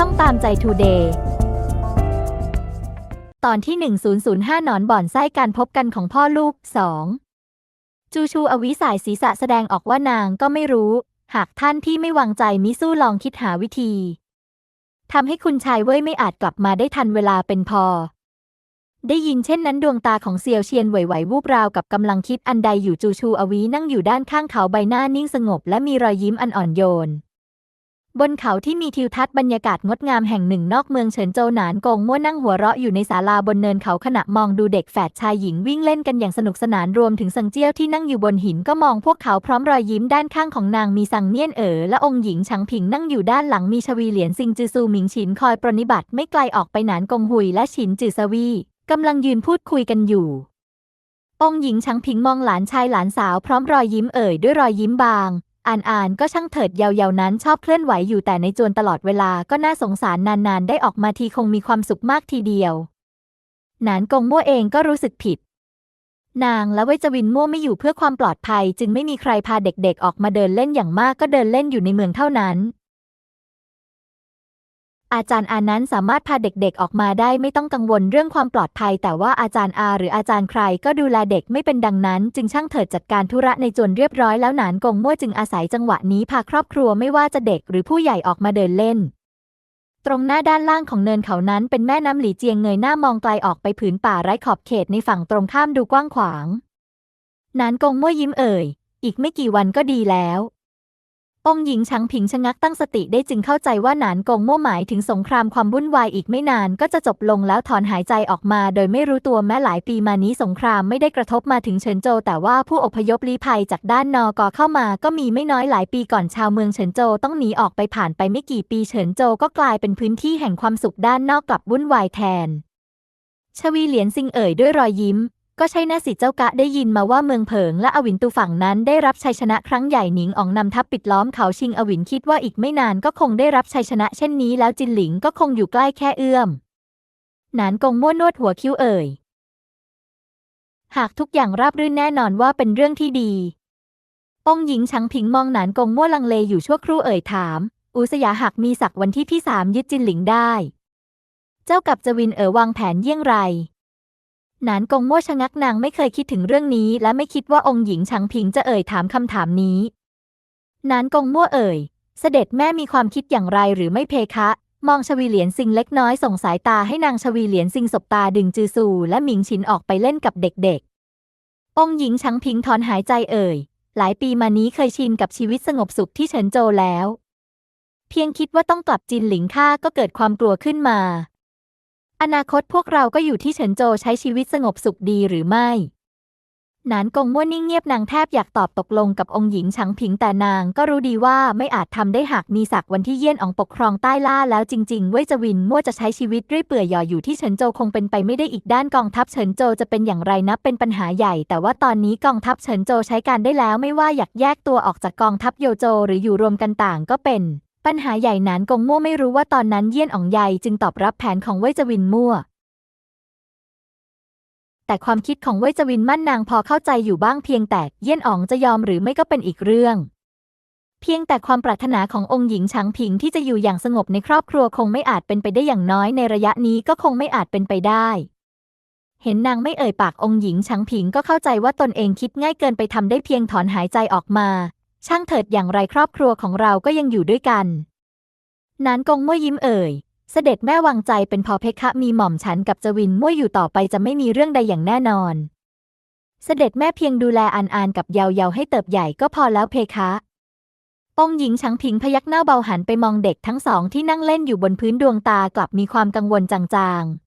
ช่องตามใจทูเดย์ตอนที่ 1005 หนอนบ่อนไส้การพบกันของพ่อลูก 2 จูชูอวิสายศีรษะแสดงออกว่านางก็ไม่รู้ หากท่านที่ไม่วางใจมิสู้ลองคิดหาวิธีทำให้คุณชายเว่ยไม่อาจกลับมาได้ทันเวลาเป็นพอ ได้ยินเช่นนั้นดวงตาของเซียวเชียนไหวๆวูบราวกับกำลังคิดอันใดอยู่จูชูอวีนั่งอยู่ด้านข้างเขาใบหน้านิ่งสงบและมีรอยยิ้มอันอ่อนโยน บนเขาที่มีทิวทัศน์บรรยากาศงดงามแห่งหนึ่งนอกเมืองเฉินโจวหนานกงมั่วนั่งหัวเราะอยู่ในศาลาบนเนินเขาขณะมองดูเด็กแฝดชายหญิงวิ่งเล่นกันอย่างสนุกสนานรวมถึงสังเจี้ยวที่นั่งอยู่บนหินก็มองพวกเขาพร้อมรอยยิ้มด้านข้างของนางมีสังเนียนเอ๋อและองค์หญิงฉังผิงนั่งอยู่ด้านหลังมีชวีเหรียญซิงจือซูหมิงฉินคอยปรนนิบัติไม่ไกลออกไปหนานกงหุยและฉินจือสวีกำลังยืนพูดคุยกันอยู่ องค์หญิงชังผิงมองหลานชายหลานสาวพร้อมรอยยิ้มเอ่ยด้วยรอยยิ้มบาง อ่านอ่านก็ช่างเถิดเยาวๆนั้นชอบเคลื่อนไหวอยู่แต่ในจวนตลอดเวลาก็น่าสงสารนานๆ ได้ออกมาทีคงมีความสุขมากทีเดียวหนานกงมั่วเองก็รู้สึกผิด นางและเวจวินมั่วไม่อยู่เพื่อความปลอดภัย จึงไม่มีใครพาเด็กๆ ออกมาเดินเล่นอย่างมากก็เดินเล่นอยู่ในเมืองเท่านั้น อาจารย์อานั้นสามารถพาเด็กๆออกมาได้ไม่ต้องกังวลเรื่องความปลอดภัย แต่ว่าอาจารย์อาหรืออาจารย์ใครก็ดูแลเด็กไม่เป็นดังนั้น จึงช่างเถิดจัดการธุระในจวนเรียบร้อยแล้วหนานกงมั่วจึงอาศัยจังหวะนี้พาครอบครัวไม่ว่าจะเด็กหรือผู้ใหญ่ออกมาเดินเล่น ตรงหน้าด้านล่างของเนินเขานั้นเป็นแม่น้ำหลีเจียงเงยหน้ามองไกลออกไปผืนป่าไร้ขอบเขตในฝั่งตรงข้ามดูกว้างขวางนานกงมั่วยิ้มเอ่ย อีกไม่กี่วันก็ดีแล้ว องหญิงชังผิงชะงักตั้งสติได้จึงเข้าใจว่าหนานกงมั่วหมายถึงสงครามความวุ่นวายอีกไม่นานก็จะจบลงแล้วถอนหายใจออกมา โดยไม่รู้ตัวแม้หลายปีมานี้สงครามไม่ได้กระทบมาถึงเฉินโจ แต่ว่าผู้อพยพลี้ภัยจากด้านนอกอเข้ามาก็มีไม่น้อยหลายปีก่อนชาวเมืองเฉินโจต้องหนีออกไปผ่านไปไม่กี่ปีเฉินโจก็กลายเป็นพื้นที่แห่งความสุขด้านนอกกลับวุ่นวายแทน ชวีเหลียนซิงเอ่ยด้วยรอยยิ้ม ก็ใช่น่าสิเจ้ากะได้ยินมาว่าเมืองเผิงและอวินตูฝั่งนั้นได้รับชัยชนะครั้งใหญ่หนิงอองนำทัพปิดล้อมเขาชิงอวินคิดว่าอีกไม่นานก็คงได้รับชัยชนะเช่นนี้แล้วจินหลิงก็คงอยู่ใกล้แค่เอื้อมหนานกงมั่วนวดหัวคิ้วเอ่ย หากทุกอย่างราบรื่นแน่นอนว่าเป็นเรื่องที่ดีองหญิงชังผิงมองหนานกงมั่วลังเลอยู่ชั่วครู่เอ่ยถาม อุสยาหักมีศักดิ์วันที่พี่สามยึดจินหลิงได้ เจ้ากับจวินเอ๋อวางแผนเยี่ยงไร นานกงมั่วชะงักนางไม่เคยคิดถึงเรื่องนี้ และไม่คิดว่าองค์หญิงชังพิงจะเอ่ยถามคำถามนี้ นานกงมั่วเอ่ย เสด็จแม่มีความคิดอย่างไรหรือไม่เพคะ มองชวีเหลียนซิงเล็กน้อยส่งสายตาให้นางชวีเหลียนซิงสบตาดึงจือซูและหมิงฉินออกไปเล่นกับเด็กๆ องค์หญิงชังพิงถอนหายใจเอ่ย หลายปีมานี้เคยชินกับชีวิตสงบสุขที่เฉินโจแล้ว เพียงคิดว่าต้องกลับจินหลิงค่าก็เกิดความกลัวขึ้นมา อนาคตพวกเราก็อยู่ที่เฉินโจใช้ชีวิตสงบสุขดีหรือไม่หนานกงมั่วนิ่งเงียบนางแทบอยากตอบตกลงกับองค์หญิงชังผิงแต่นางก็รู้ดีว่าไม่อาจทำได้หากมีศักดิ์วันที่เยี่ยนอองปกครองใต้ล่าแล้วจริงๆ เว่ยจวินมั่วจะใช้ชีวิตเรื่อยเปื่อยหย่ออยู่ที่เฉินโจคงเป็นไปไม่ได้อีกด้านกองทัพเฉินโจจะเป็นอย่างไรนับเป็นปัญหาใหญ่ แต่ว่าตอนนี้กองทัพเฉินโจใช้การได้แล้วไม่ว่าอยากแยกตัวออกจากกองทัพโยโจ หรืออยู่รวมกันต่างก็เป็น ปัญหาใหญ่หนานกงมั่วไม่รู้ว่าตอนนั้นเยี่ยนอ๋องใยจึงตอบรับแผนของเว่ยจวินมั่ว แต่ความคิดของเว่ยจวินมั่นนางพอเข้าใจอยู่บ้างเพียงแต่เยี่ยนอ๋องจะยอมหรือไม่ก็เป็นอีกเรื่องเพียงแต่ความปรารถนาขององค์หญิงช้างผิงที่จะอยู่อย่างสงบในครอบครัวคงไม่อาจเป็นไปได้อย่างน้อยในระยะนี้ก็คงไม่อาจเป็นไปได้ เห็นนางไม่เอ่ยปากองค์หญิงช้างผิงก็เข้าใจว่าตนเองคิดง่ายเกินไปทำได้เพียงถอนหายใจออกมา ช่างเถิดอย่างไรครอบครัวของเราก็ยังอยู่ด้วยกัน นานกงมั่วยิ้มเอ่ย เสด็จแม่วางใจเป็นพอเพคะมีหม่อมฉันกับจวินมั่วอยู่ต่อไปจะไม่มีเรื่องใดอย่างแน่นอน เสด็จแม่เพียงดูแลอันอานกับเยาเยาให้เติบใหญ่ก็พอแล้วเพคะองหญิงชังพิงพยักหน้าเบาหันไปมองเด็กทั้งสองที่นั่งเล่นอยู่บนพื้นดวงตากลับมีความกังวลจางๆ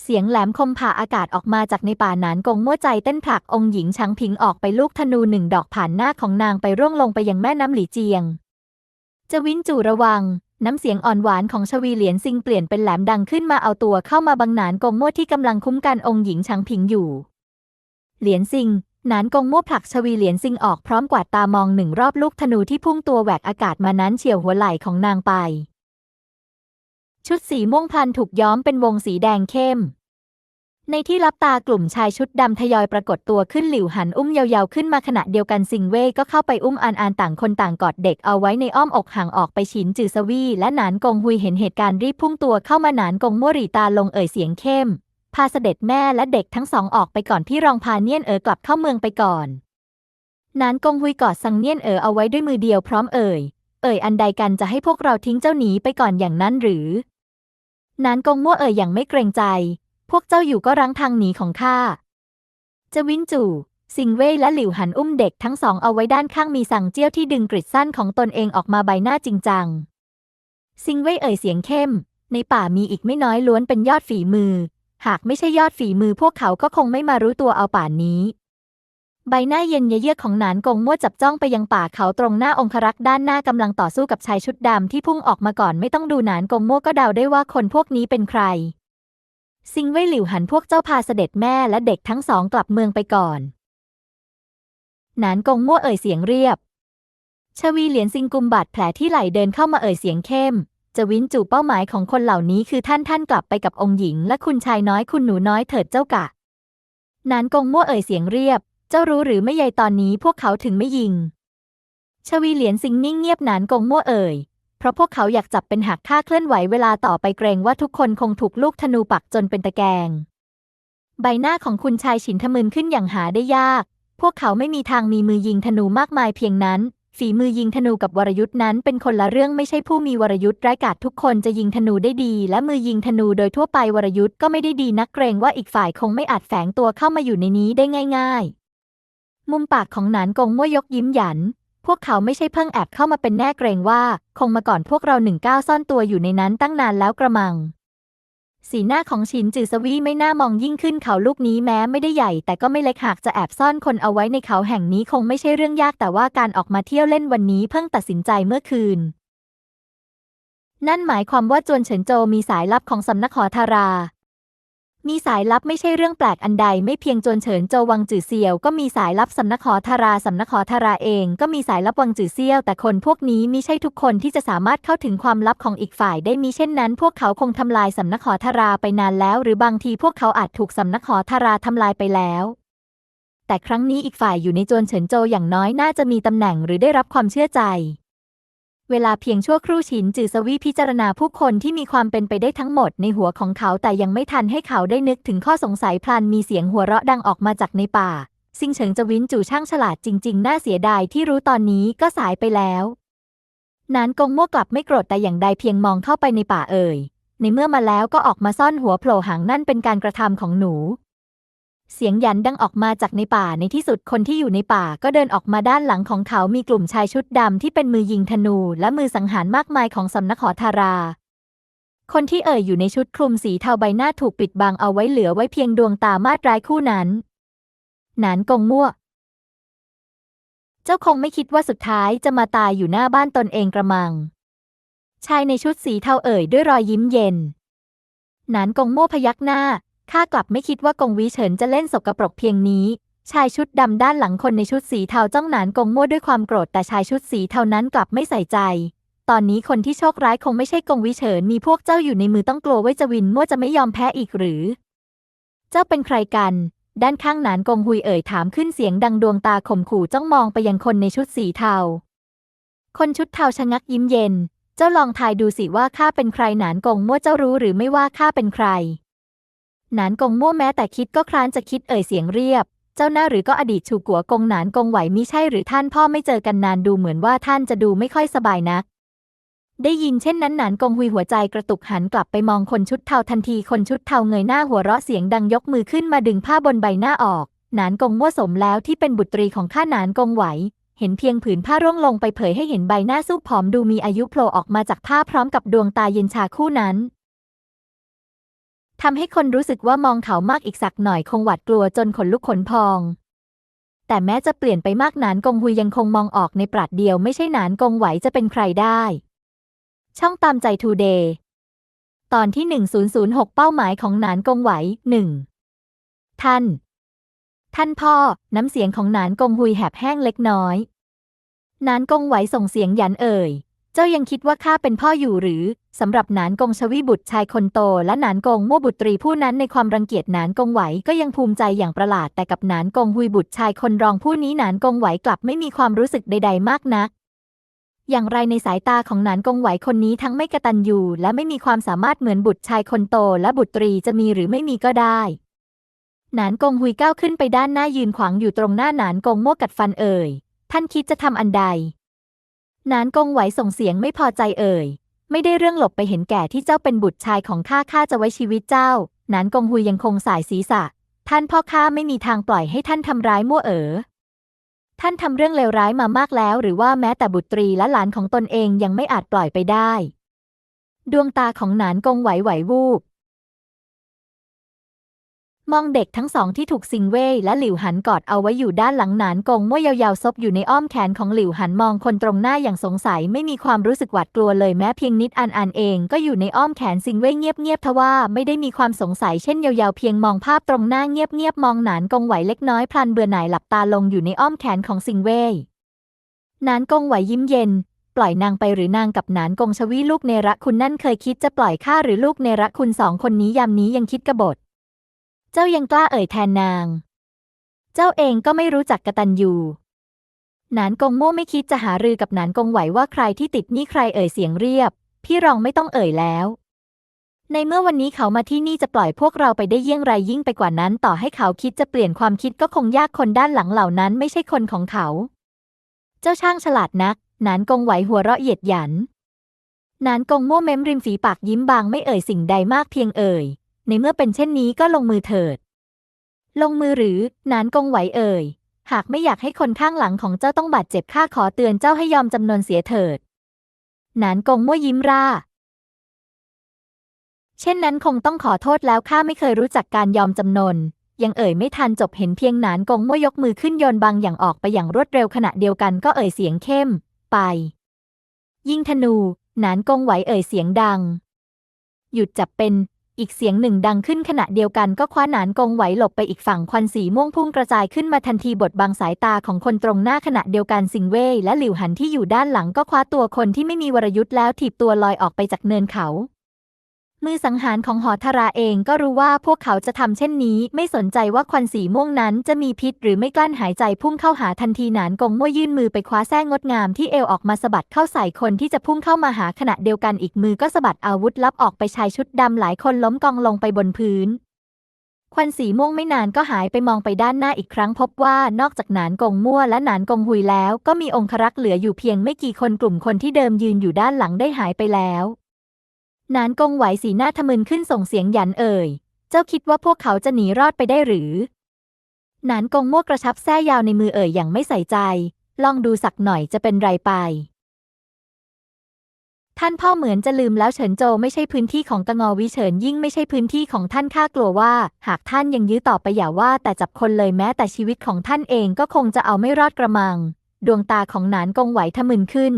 เสียงแหลมคมผ่าอากาศออกมาจากในป่าหนานกงมั่วใจเต้นผลักองค์หญิงชังพิงออกไปลูกธนูหนึ่งดอกผ่านหน้าของนางไปร่วงลงไปยังแม่น้ำหลีเจียง จะวินจู่ระวัง น้ำเสียงอ่อนหวานของชวีเหลียนซิงเปลี่ยนเป็นแหลมดังขึ้นมาเอาตัวเข้ามาบังหนานกงมั่วที่กำลังคุ้มกันองค์หญิงชังพิงอยู่ เหลียนซิงหนานกงมั่วผลักชวีเหลียนซิงออกพร้อมกวาดตามองหนึ่งรอบลูกธนูที่พุ่งตัวแหวกอากาศมานั้นเฉียวหัวไหล่ของนางไป ชุดสีม่วงพันถูกย้อมเป็นวงสีแดงเข้ม ในที่ลับตากลุ่มชายชุดดำทยอยปรากฏตัวขึ้นหลิวหันอุ้มยาวๆขึ้นมาขณะเดียวกันซิงเว่ยก็เข้าไปอุ้มอานอานต่างคนต่างกอดเด็กเอาไว้ในอ้อมอกห่างออกไปฉินจือสวีและหนานกงฮุยเห็นเหตุการณ์รีบพุ่งตัวเข้ามาหนานกงมั่วหรีตาลงเอ่ยเสียงเข้ม พาเสด็จแม่และเด็กทั้งสองออกไปก่อนพี่รองพาเนียนเอ๋อกลับเข้าเมืองไปก่อนหนานกงฮุยกอดสังเนียนเอ๋อเอาไว้ด้วยมือเดียวพร้อมเอ่ย เอ่ยอันใดกันจะให้พวกเราทิ้งเจ้าหนีไปก่อนอย่างนั้นหรือ นานกงมั่วเอ่ยอย่างไม่เกรงใจ พวกเจ้าอยู่ก็รั้งทางหนีของข้าจะวินจู่ซิงเว่ยและหลิวหันอุ้มเด็กทั้งสองเอาไว้ด้านข้างมีสั่งเจี้ยวที่ดึงกริดสั้นของตนเองออกมาใบหน้าจริงจัง ซิงเว่ยเอ่ยเสียงเข้ม ในป่ามีอีกไม่น้อยล้วนเป็นยอดฝีมือ หากไม่ใช่ยอดฝีมือพวกเขาก็คงไม่มารู้ตัวเอาป่านนี้ ใบหน้าเย็นเยือกของหนานกงมั่วจับจ้องไปยังป่าเขาตรงหน้าองครักษ์ด้านหน้ากำลังต่อสู้กับชายชุดดำที่พุ่งออกมาก่อนไม่ต้องดูหนานกงมั่วก็เดาได้ว่าคนพวกนี้เป็นใคร ซิงเว่ยหลิวหันพวกเจ้าพาเสด็จแม่และเด็กทั้งสองกลับเมืองไปก่อน หนานกงมั่วเอ่ยเสียงเรียบ ชวีเหรียญซิงกุมบาดแผลที่ไหล่เดินเข้ามาเอ่ยเสียงเข้ม จะวินจูเป้าหมายของคนเหล่านี้คือท่านท่านกลับไปกับองค์หญิง และคุณชายน้อยคุณหนูน้อยเถิดเจ้ากะนานกงมั่วเอ่ยเสียงเรียบ เจ้ารู้หรือไม่ยายตอนนี้พวกเขาถึงไม่ยิง ชวีเหรียญซิงนิ่งเงียบหนานกงมั่วเอ่ย เพราะพวกเขาอยากจับเป็นหักค่าเคลื่อนไหวเวลาต่อไปเกรงว่าทุกคนคงถูกลูกธนูปักจนเป็นตะแกรง ใบหน้าของคุณชายฉินทะมึนขึ้นอย่างหาได้ยาก พวกเขาไม่มีทางมีมือยิงธนูมากมายเพียงนั้น ฝีมือยิงธนูกับวรยุทธ์นั้นเป็นคนละเรื่องไม่ใช่ผู้มีวรยุทธ์ร้ายกาจทุกคนจะยิงธนูได้ดี และมือยิงธนูโดยทั่วไปวรยุทธ์ก็ไม่ได้ดีนักเกรงว่าอีกฝ่ายคงไม่อาจแฝงตัวเข้ามาอยู่ในนี้ได้ง่าย ๆ มุมปากของหนานกงมั่วยกยิ้มหยัน พวกเขาไม่ใช่เพิ่งแอบเข้ามาเป็นแน่เกรงว่า คงมาก่อนพวกเราหนึ่งก้าวซ่อนตัวอยู่ในนั้นตั้งนานแล้วกระมัง สีหน้าของชินจือสวีไม่น่ามองยิ่งขึ้นเขาลูกนี้แม้ไม่ได้ใหญ่ แต่ก็ไม่เล็กหากจะแอบซ่อนคนเอาไว้ในเขาแห่งนี้คงไม่ใช่เรื่องยากแต่ว่าการออกมาเที่ยวเล่นวันนี้เพิ่งตัดสินใจเมื่อคืน นั่นหมายความว่าจวนเฉินโจมีสายลับของสำนักหอทารา มีสายลับไม่ใช่เรื่องแปลกอันใด ไม่เพียงจวนเฉินโจวังจือเซียว ก็มีสายลับสำนักหอทาราสำนักหอทาราเอง ก็มีสายลับวังจือเซียว แต่คนพวกนี้มิใช่ทุกคนที่จะสามารถเข้าถึงความลับของอีกฝ่ายได้มีเช่นนั้น พวกเขาคงทำลายสำนักหอทาราไปนานแล้ว หรือบางทีพวกเขาอาจถูกสำนักหอทาราทำลายไปแล้วแต่ครั้งนี้อีกฝ่ายอยู่ในจวนเฉินโจอย่างน้อยน่าจะมีตำแหน่งหรือได้รับความเชื่อใจ เวลาเพียงชั่วครู่ฉินจือสวีพิจารณาผู้คนที่มีความเป็นไปได้ทั้งหมดในหัวของเขาแต่ยังไม่ทันให้เขาได้นึกถึงข้อสงสัยพลันมีเสียงหัวเราะดังออกมาจากในป่า ซิงเฉิงจะวินจู่ช่างฉลาดจริงๆ น่าเสียดายที่รู้ตอนนี้ก็สายไปแล้ว นานกงมั่วกลับไม่โกรธแต่อย่างใดเพียงมองเข้าไปในป่าเอ่ยในเมื่อมาแล้วก็ออกมาซ่อนหัวโผล่หางนั่นเป็นการกระทำของหนู เสียงยันดังออกมาจากในป่าในที่สุดคนที่อยู่ในป่าก็เดินออกมาด้านหลังของเขามีกลุ่มชายชุดดำที่เป็นมือยิงธนูและมือสังหารมากมายของสำนักหอทารา คนที่เอ่ยอยู่ในชุดคลุมสีเทาใบหน้าถูกปิดบังเอาไว้เหลือไว้เพียงดวงตามาดร้ายคู่นั้น หนานกงมั่ว เจ้าคงไม่คิดว่าสุดท้ายจะมาตายอยู่หน้าบ้านตนเองกระมัง ชายในชุดสีเทาเอ่ยด้วยรอยยิ้มเย็น หนานกงมั่วพยักหน้า ข้ากลับไม่คิดว่ากงวิเฉินจะเล่นสกปรกเพียงนี้ ชายชุดดำด้านหลังคนในชุดสีเทาจ้องหนานกงมั่วด้วยความโกรธแต่ชายชุดสีเทานั้นกลับไม่ใส่ใจ ตอนนี้คนที่โชคร้ายคงไม่ใช่กงวิเฉินมีพวกเจ้าอยู่ในมือต้องกลัวไว้จะวินมั่วจะไม่ยอมแพ้อีกหรือ เจ้าเป็นใครกัน ด้านข้างหนานกงหุยเอ่ยถามขึ้นเสียงดังดวงตาข่มขู่จ้องมองไปยังคนในชุดสีเทา คนชุดเทาชะงักยิ้มเย็น เจ้าลองทายดูสิว่าข้าเป็นใครหนานกงมั่วเจ้ารู้หรือไม่ว่าข้าเป็นใคร หนานกงมั่วแม้แต่คิดก็คร้านจะคิดเอ่ยเสียงเรียบ เจ้าหน้าหรือก็อดีตชูกัวกงหนานกงไหวมิใช่หรือท่านพ่อไม่เจอกันนานดูเหมือนว่าท่านจะดูไม่ค่อยสบายนัก ได้ยินเช่นนั้นหนานกงหุยหัวใจกระตุกหันกลับไปมองคนชุดเทาทันทีคนชุดเทาเงยหน้าหัวเราะเสียงดังยกมือขึ้นมาดึงผ้าบนใบหน้าออก หนานกงมั่วสมแล้วที่เป็นบุตรีของข้าหนานกงไหวเห็นเพียงผืนผ้าร่วงลงไปเผยให้เห็นใบหน้าสู้ผอมดูมีอายุโผล่ออกมาจากผ้าพร้อมกับดวงตาเย็นชาคู่นั้น ทำให้คนรู้สึกว่ามองเขามากอีกสักหน่อยคงหวาดกลัวจนขนลุกขนพอง แต่แม้จะเปลี่ยนไปมากนานกงหุยยังคงมองออกในปราดเดียวไม่ใช่นานกงไหวจะเป็นใครได้ ช่องตามใจทูเดย์ตอนที่ 1006 เป้าหมายของนานกงไหวหนึ่งท่าน ท่านพ่อ น้ำเสียงของนานกงหุยแหบแห้งเล็กน้อย นานกงไหวส่งเสียงหยันเอ่ย เจ้ายังคิดว่าข้าเป็นพ่ออยู่หรือ สำหรับหนานกงชวีบุตรชายคนโต และหนานกงมั่วบุตรีผู้นั้นในความรังเกียจหนานกงไหวก็ยังภูมิใจอย่างประหลาดแต่กับหนานกงหุยบุตรชายคนรองผู้นี้หนานกงไหวกลับไม่มีความรู้สึกใด ๆ มากนัก อย่างไรในสายตาของหนานกงไหวคนนี้ทั้งไม่กระตันอยู่และไม่มีความสามารถเหมือนบุตรชายคนโต และบุตรีจะมีหรือไม่มีก็ได้หนานกงหุยก้าวขึ้นไปด้านหน้ายืนขวางอยู่ตรงหน้าหนานกงมั่วกัดฟันเอ่ยท่านคิดจะทำอันใด นานกงไหวส่งเสียงไม่พอใจเอ่ย ไม่ได้เรื่องหลบไปเห็นแก่ที่เจ้าเป็นบุตรชายของข้าข้าจะไว้ชีวิตเจ้า นานกงหุยยังคงสายศีรษะ ท่านพ่อข้าไม่มีทางปล่อยให้ท่านทำร้ายมั่วเอ๋อ ท่านทำเรื่องเลวร้ายมามากแล้ว หรือว่าแม้แต่บุตรีและหลานของตนเองยังไม่อาจปล่อยไปได้ ดวงตาของนานกงไหวไหววูบ มองเด็กทั้งสองที่ถูกซิงเว่ยและหลิวหันกอดเอาไว้อยู่ด้านหลังหนานกงมั่วยาวๆซบอยู่ในอ้อมแขนของหลิวหันมองคนตรงหน้าอย่างสงสัยไม่มีความรู้สึกหวาดกลัวเลยแม้เพียงนิดอันอันเองก็อยู่ในอ้อมแขนซิงเว่ยเงียบๆทว่าไม่ได้มีความสงสัยเช่นยาวๆเพียงมองภาพตรงหน้าเงียบๆมองหนานกงไหวเล็กน้อยพลันเบื่อหน่ายหลับตาลงอยู่ในอ้อมแขนของซิงเว่ยหนานกงไหวยิ้มเย็น ปล่อยนางไปหรือนางกับหนานกงชวีลูกเนระคุณนั่นเคยคิดจะปล่อยข้าหรือลูกเนระคุณสองคนนี้ยามนี้ยังคิดกบฏ เจ้ายังกล้าเอ่ยแทนนาง เจ้าเองก็ไม่รู้จักกตันยูหนานกงโม่ไม่คิดจะหารือกับหนานกงไหวว่าใครที่ติดหนี่ใครเอ่ยเสียงเรียบ พี่รองไม่ต้องเอ่ยแล้ว ในเมื่อวันนี้เขามาที่นี่จะปล่อยพวกเราไปได้เยี่ยงไรยิ่งไปกว่านั้น ต่อให้เขาคิดจะเปลี่ยนความคิดก็คงยากคนด้านหลังเหล่านั้นไม่ใช่คนของเขา เจ้าช่างฉลาดนัก หนานกงไหวหัวเราะเหยียดหยัน หนานกงโม่เม้มริมฝีปากยิ้มบางไม่เอ่ยสิ่งใดมากเพียงเอ่ย ในเมื่อเป็นเช่นนี้ก็ลงมือเถิด ลงมือหรือนานกงไหวเอ่ย หากไม่อยากให้คนข้างหลังของเจ้าต้องบาดเจ็บข้าขอเตือนเจ้าให้ยอมจำนวนเสียเถิด นานกงมั่วยิ้มร่า เช่นนั้นคงต้องขอโทษแล้วข้าไม่เคยรู้จักการยอมจำนนยังเอ่ยไม่ทันจบเห็นเพียงหนานกงมั่วยกมือขึ้นโยนบางอย่างออกไปอย่างรวดเร็วขณะเดียวกันก็เอ่ยเสียงเข้ม ไป ยิ่งธนูหนานกงไหวเอ่ยเสียงดัง หยุดจับเป็น อีกเสียงหนึ่งดังขึ้นขณะเดียวกันก็คว้าหนานกงไหวหลบไปอีกฝั่งควันสีม่วงพุ่งกระจายขึ้นมาทันทีบทบังสายตาของคนตรงหน้าขณะเดียวกันสิงเว่ยและหลิวหันที่อยู่ด้านหลังก็คว้าตัวคนที่ไม่มีวรยุทธ์แล้วถีบตัวลอยออกไปจากเนินเขา มือสังหารของหอธราเองก็รู้ว่าพวกเขาจะทำเช่นนี้ ไม่สนใจว่าควันสีม่วงนั้นจะมีพิษหรือไม่กลั้นหายใจพุ่งเข้าหาทันทีหนานกงมั่วยื่นมือไปคว้าแส้งงดงามที่เอวออกมาสะบัดเข้าใส่คนที่จะพุ่งเข้ามาหาขณะเดียวกันอีกมือก็สะบัดอาวุธลับออกไปชายชุดดำหลายคนล้มกองลงไปบนพื้น ควันสีม่วงไม่นานก็หายไปมองไปด้านหน้าอีกครั้งพบว่านอกจากหนานกงมั่วและหนานกงหุยแล้ว ก็มีองครักษ์เหลืออยู่เพียงไม่กี่คนกลุ่มคนที่เดิมยืนอยู่ด้านหลังได้หายไปแล้ว นานกงไหวสีหน้าทะมึนขึ้นส่งเสียงหยันเอ่ย เจ้าคิดว่าพวกเขาจะหนีรอดไปได้หรือ นานกงมั่วกระชับแส้ยาวในมือเอ่ยอย่างไม่ใส่ใจ ลองดูสักหน่อยจะเป็นไรไป ท่านพ่อเหมือนจะลืมแล้วเฉินโจไม่ใช่พื้นที่ของกงอวิเฉินยิ่งไม่ใช่พื้นที่ของท่านข้ากลัวว่า หากท่านยังยื้อต่อไปอย่าว่าแต่จับคนเลยแม้แต่ชีวิตของท่านเองก็คงจะเอาไม่รอดกระมัง ดวงตาของหนานกงไหวทะมึนขึ้น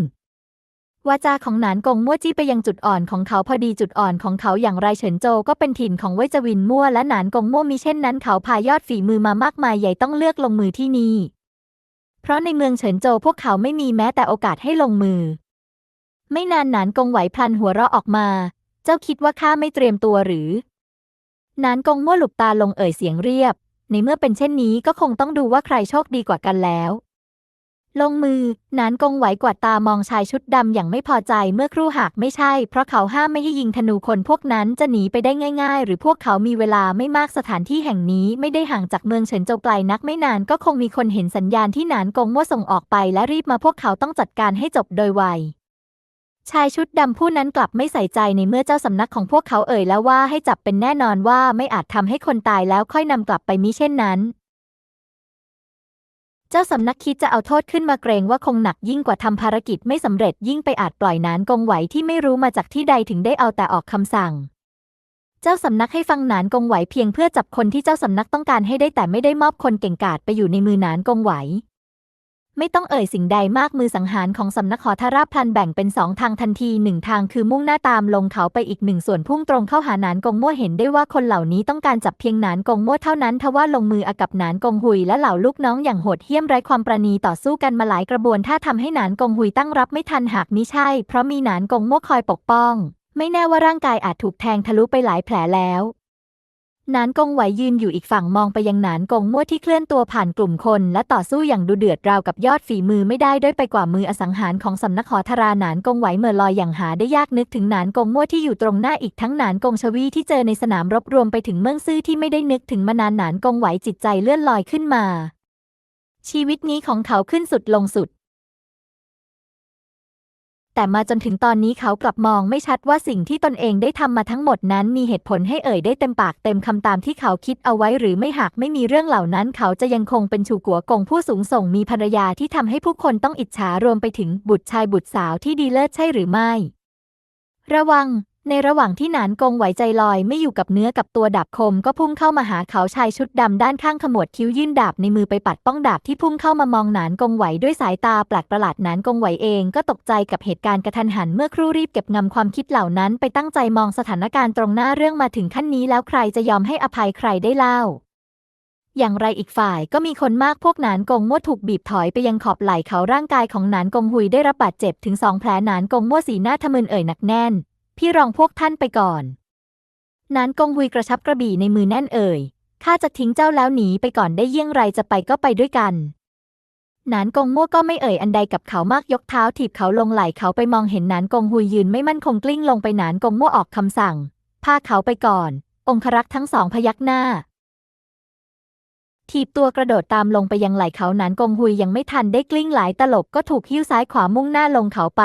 วาจาของหนานกงมั่วจี้ไปยังจุดอ่อนของเขาพอดีจุดอ่อนของเขาอย่างไรเฉินโจก็เป็นถิ่นของเว่ยจวินมั่วและหนานกงมั่วมีเช่นนั้นเขาพายอดฝีมือมามากมายใหญ่ต้องเลือกลงมือที่นี่ เพราะในเมืองเฉินโจพวกเขาไม่มีแม้แต่โอกาสให้ลงมือ ไม่นานหนานกงไหวพลันหัวเราะออกมา เจ้าคิดว่าข้าไม่เตรียมตัวหรือหนานกงมั่วหลุบตาลงเอ่ยเสียงเรียบ ในเมื่อเป็นเช่นนี้ก็คงต้องดูว่าใครโชคดีกว่ากันแล้ว ลงมือ นานกงไหวกวาดตามองชายชุดดำอย่างไม่พอใจเมื่อครู่หากไม่ใช่ เพราะเขาห้ามไม่ให้ยิงธนูคนพวกนั้นจะหนีไปได้ง่าย ๆ หรือพวกเขามีเวลาไม่มากสถานที่แห่งนี้ไม่ได้ห่างจากเมืองเฉินโจวไกลนักไม่นานก็คงมีคนเห็นสัญญาณที่นานกงมั่วส่งออกไปและรีบมาพวกเขาต้องจัดการให้จบโดยไวชายชุดดำผู้นั้นกลับไม่ใส่ใจในเมื่อเจ้าสำนักของพวกเขาเอ่ยแล้วว่าให้จับเป็นแน่นอนว่าไม่อาจทำให้คนตายแล้วค่อยนำกลับไปมิเช่นนั้น จ้าสำนักคิดจะเอาโทษขึ้นมาเกรงว่าคงหนักยิ่งกว่าทำภารกิจไม่สำเร็จยิ่งไปอาจปล่อยนานกงไหวที่ไม่รู้มาจากที่ใดถึงได้เอาแต่ออกคำสั่ง เจ้าสำนักให้ฟังนานกงไหวเพียงเพื่อจับคนที่เจ้าสำนักต้องการให้ได้แต่ไม่ได้มอบคนเก่งกาจไปอยู่ในมือนานกงไหว ไม่ต้องเอ่ยสิ่งใดมากมือสังหารของสำนักขอทาราบพลันแบ่งเป็นสองทางทันทีหนึ่งทางคือมุ่งหน้าตามลงเขาไปอีกหนึ่งส่วนพุ่งตรงเข้าหาหนานกงมั่วเห็นได้ว่าคนเหล่านี้ต้องการจับเพียงหนานกงมั่วเท่านั้นทว่าลงมืออากับหนานกงหุยและเหล่าลูกน้องอย่างโหดเหี้ยมไร้ความประณีต่อสู้กันมาหลายกระบวนถ้าทำให้หนานกงหุยตั้งรับไม่ทันหากมิใช่ เพราะมีหนานกงมั่วคอยปกป้อง ไม่แน่ว่าร่างกายอาจถูกแทงทะลุไปหลายแผลแล้ว นานกงไหวยืนอยู่อีกฝั่งมองไปยังหนานกงมั่วที่เคลื่อนตัวผ่านกลุ่มคน และต่อสู้อย่างดูเดือดราวกับยอดฝีมือไม่ได้ด้อยไปกว่ามืออสังหารของสำนักขอทาราหนานกงไหวเมื่อลอยอย่างหาได้ยากนึกถึงหนานกงมั่วที่อยู่ตรงหน้าอีกทั้งหนานกงชวีที่เจอในสนามรบรวมไปถึงเมืองซื่อที่ไม่ได้นึกถึงมานานหนานกงไหวจิตใจเลื่อนลอยขึ้นมา ชีวิตนี้ของเขาขึ้นสุดลงสุด แต่มาจนถึงตอนนี้เขากลับมองไม่ชัดว่าสิ่งที่ตนเองได้ทำมาทั้งหมดนั้นมีเหตุผลให้เอ่ยได้เต็มปากเต็มคำตามที่เขาคิดเอาไว้หรือไม่หากไม่มีเรื่องเหล่านั้น เขาจะยังคงเป็นชูกัวกงผู้สูงส่งมีภรรยาที่ทำให้ผู้คนต้องอิจฉารวมไปถึงบุตรชายบุตรสาวที่ดีเลิศใช่หรือไม่ ระวัง ในระหว่างที่หนานกงไหวใจลอยไม่อยู่กับเนื้อกับตัวดาบคม ก็พุ่งเข้ามาหาเขาชายชุดดำด้านข้างขมวดคิ้วยื่นดาบในมือไปปัดป้องดาบที่พุ่งเข้ามามองหนานกงไหวด้วยสายตาแปลกประหลาดหนานกงไหวเองก็ตกใจกับเหตุการณ์กระทันหันเมื่อครู่รีบเก็บงำความคิดเหล่านั้นไปตั้งใจมองสถานการณ์ตรงหน้าเรื่องมาถึงขั้นนี้แล้วใครจะยอมให้อภัยใครได้เล่าอย่างไรอีกฝ่ายก็มีคนมากพวกหนานกงมั่วถูกบีบถอยไปยังขอบไหล่เขาร่างกายของหนานกงหุยได้รับบาดเจ็บถึงสองแผลหนานกงมั่วสีหน้าทะมึนเอ่ยหนักแน่น พี่รองพวกท่านไปก่อน นานกงหุยกระชับกระบี่ในมือแน่นเอ่ย ข้าจะทิ้งเจ้าแล้วหนีไปก่อนได้เยี่ยงไรจะไปก็ไปด้วยกันนานกงมั่วก็ไม่เอ่ยอันใดกับเขามากยกเท้าถีบเขาลงไหล่เขาไปมองเห็นนานกงหุยยืนไม่มั่นคงกลิ้งลงไปนานกงมั่วออกคำสั่ง พาเขาไปก่อน องครักษ์ทั้งสองพยักหน้า ถีบตัวกระโดดตามลงไปยังไหล่เขานานกงหุยยังไม่ทันได้กลิ้งหลายตลบก็ถูกหิ้วซ้ายขวามุ่งหน้าลงเขาไป